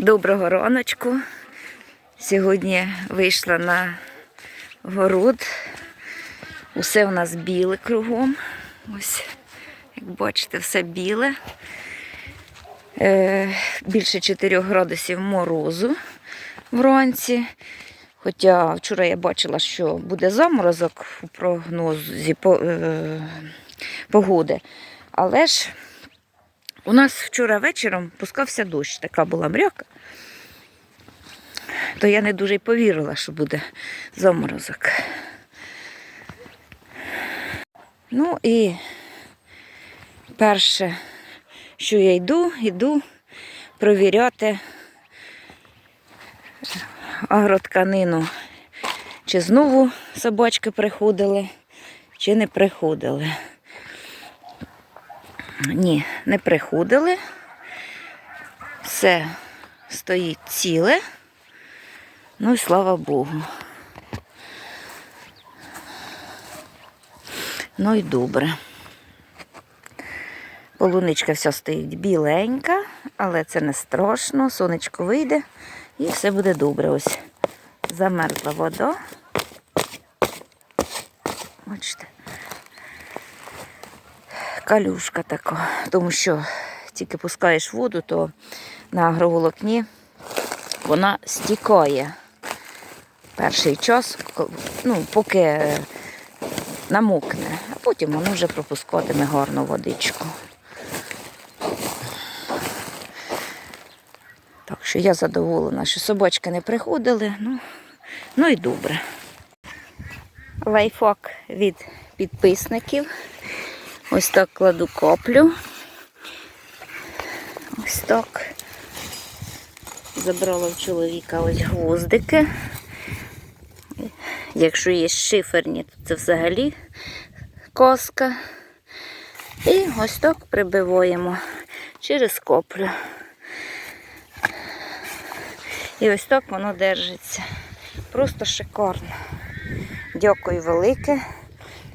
Доброго раночку. Сьогодні вийшла на город. Усе у нас біле кругом. Ось, як бачите, все біле. Е, більше 4 градусів морозу вранці. Хоча вчора я бачила, що буде заморозок у прогнозі е, погоди. Але ж у нас вчора вечором пускався дощ, така була мряка. То я не дуже й повірила, що буде заморозок. Ну і перше, що я йду, йду провіряти агротканину, чи знову собачки приходили, чи не приходили. Ні, не приходили. Все стоїть ціле. Ну і слава Богу. Ну і добре. Полуничка вся стоїть біленька, але це не страшно. Сонечко вийде і все буде добре. Ось замерзла вода. Бачите калюшка така, тому що тільки пускаєш воду, то на агроволокні вона стікає перший час, ну, поки намокне, а потім воно вже пропускатиме гарну водичку. Так що я задоволена, що собачки не приходили, ну, ну і добре. Лайфхак від підписників. Ось так кладу коплю. Ось так. Забрала в чоловіка ось гвоздики. Якщо є шиферні, то це взагалі коска. І ось так прибиваємо через коплю. І ось так воно держиться. Просто шикарно. Дякую велике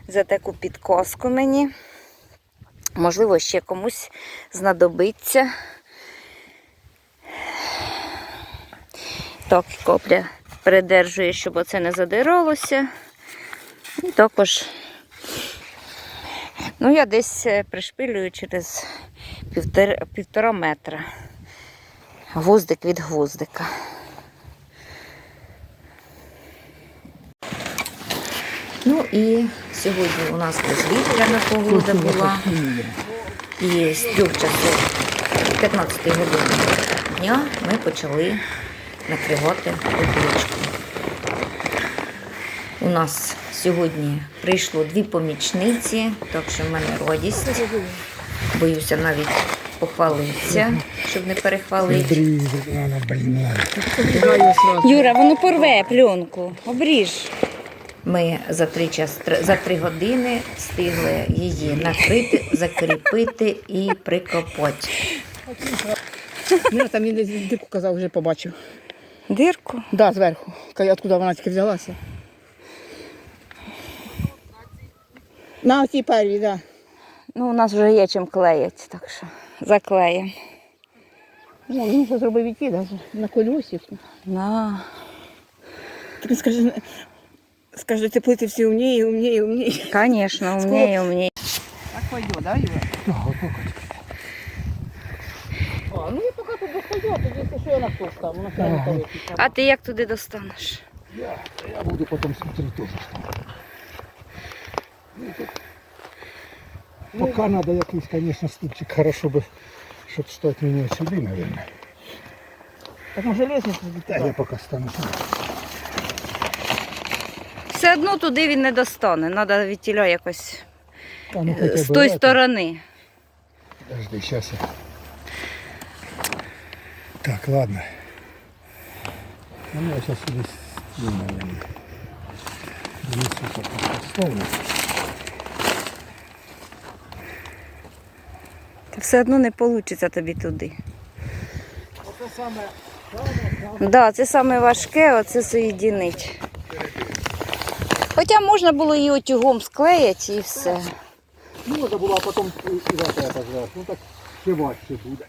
за таку підказку мені. Можливо, ще комусь знадобиться. Так, копля передержує, щоб оце не задиралося. І також, ну, я десь е, пришпилюю через півтора метра. Гвоздик від гвоздика. Ну і сьогодні у нас безвітряна погода була. І з трьох часов 15 години дня ми почали накривати обручку. У нас сьогодні прийшло дві помічниці, так що в мене радість. Боюся навіть похвалитися, щоб не перехвалити. Юра, воно порве пленку. Обріж. Ми за три, час, за три години встигли її накрити, закріпити і прикопати. Юра там він дірку казав, вже побачив. Дирку. Да, зверху. Откуда вона тільки взялася. На оцій первій, так. Ну, у нас вже є чим клеїти, так що заклеїмо. Ну, він зробив іти навіть на колесику. На. Так він скаже, ти плити всі умніє, умніє, умніє. Звісно, умніє, умніє. Так пойде, да, Юра? А, ну я поки тут пойде, тоді якщо що я на хто вона все не. А ти як туди достанеш? Я, я буду потом смотреть тоже. Пока надо якийсь, конечно, стульчик, хорошо бы, чтобы стать меня сюда, наверное. Так може лестницю Да, я пока стану сюда Все одно туди він не достане. Треба від тіля якось А, ну, е, хотя з бы тої это. сторони. Подожди, сейчас я. Так, ладно. Ну, я сейчас здесь, ну, наверное, донесу пока поставлю. Та все одно не вийде тобі туди. Это самое, Так, да, це саме важке, оце соєдинить. Хоча можна було її отюгом склеїти і все. Ну, Можна було, а потім сідати зверху. Ну так ще важче буде.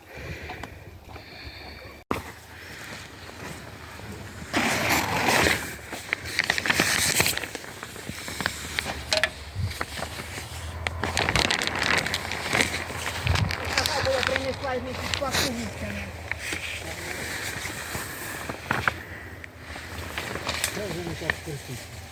Це вже не так критично.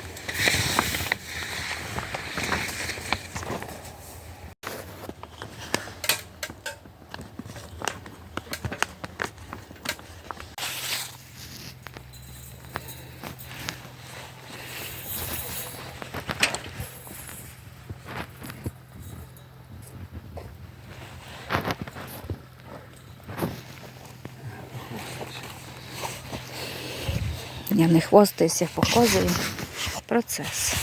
Хвастаюся, показую процес.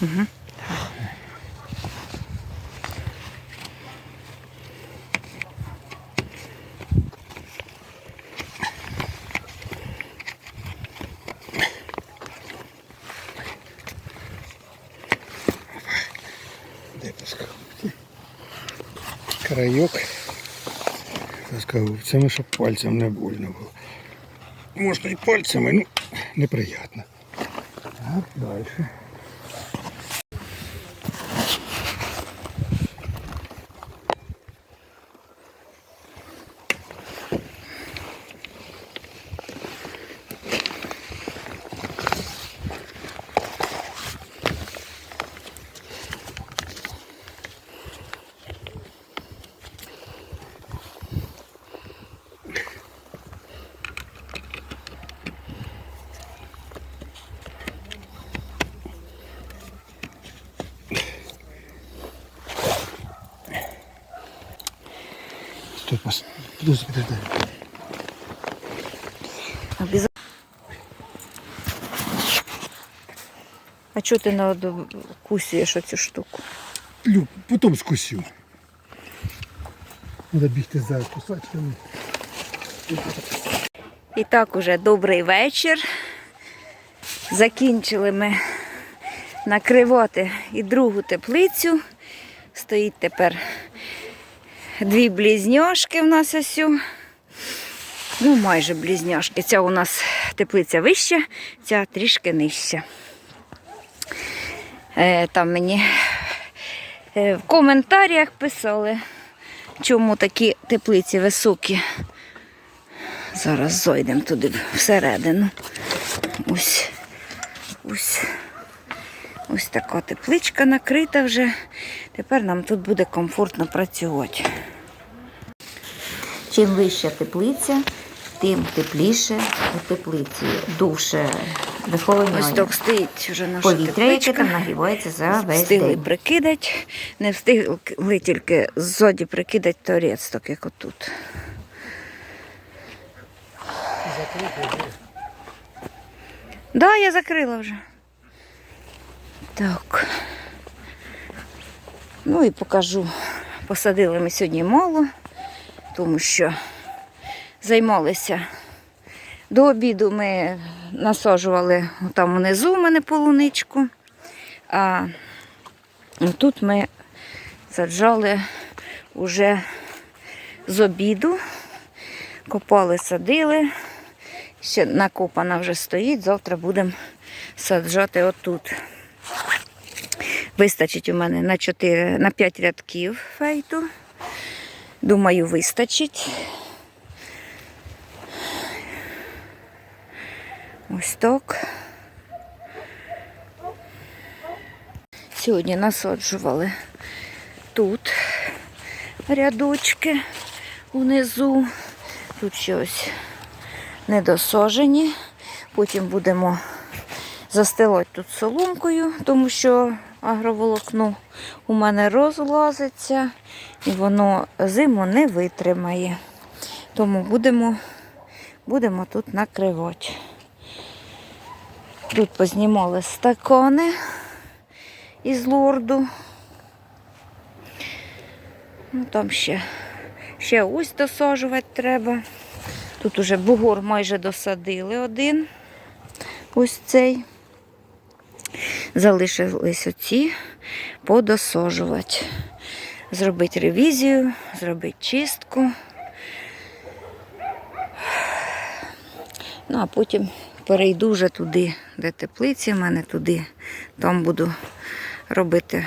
Угу. Де Крайок. Плоскогубцями, щоб пальцем не больно було. Можна і пальцями, ну, неприємно. Так, далі. Подожди, подожди. Обяза- А чого ти не кусуєш оцю штуку? Люб, потім скусю. Треба бігти за кусачками. І так уже добрий вечір. Закінчили ми накривати і другу теплицю. Стоїть тепер дві близняшки в нас ось. Ну, майже близняшки. Ця у нас теплиця вища, ця трішки нижча. Е, там мені е, в коментарях писали, чому такі теплиці високі. Зараз зайдемо туди всередину. Ось, ось, ось така тепличка накрита вже. Тепер нам тут буде комфортно працювати. Чим вища теплиця, тим тепліше у теплиці, довше виховання. Ось так стоїть вже наша Повітря, яке там нагрівається за весь Встигли день. прикидати, не встигли тільки ззаді прикидати торець, так як отут. Да, я закрила вже. Так. Ну і покажу. Посадили ми сьогодні мало, тому що займалися. До обіду ми насаджували там внизу у мене полуничку. А тут ми саджали вже з обіду, копали, садили. Ще накопана вже стоїть, завтра будемо саджати отут. Вистачить у мене на 4, на 5 рядків фейту. Думаю, вистачить. Ось так. Сьогодні насаджували тут рядочки унизу. Тут щось недосожені. Потім будемо застилати тут соломкою, тому що агроволокно у мене розлазиться і воно зиму не витримає. Тому будемо, будемо тут накривати. Тут познімали стакани із лорду. Ну, там ще, ще ось досаджувати треба. Тут уже бугор майже досадили один. Ось цей. Залишились оці подосожувати. Зробити ревізію, зробити чистку. Ну, а потім перейду вже туди, де теплиці в мене туди. Там буду робити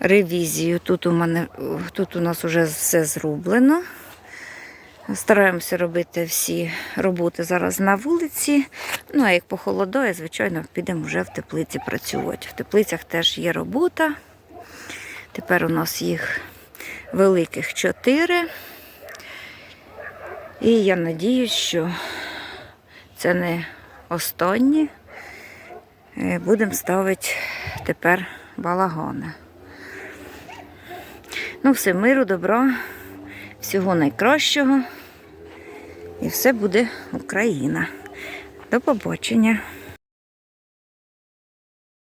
ревізію. Тут у мене тут у нас вже все зроблено. Стараємося робити всі роботи зараз на вулиці. Ну, а як похолодає, звичайно, підемо вже в теплиці працювати. В теплицях теж є робота. Тепер у нас їх великих чотири. І я надіюсь, що це не останні. Е, Будемо ставити тепер балагони. Ну, все, миру, добра, всього найкращого. І все буде Україна. До побачення.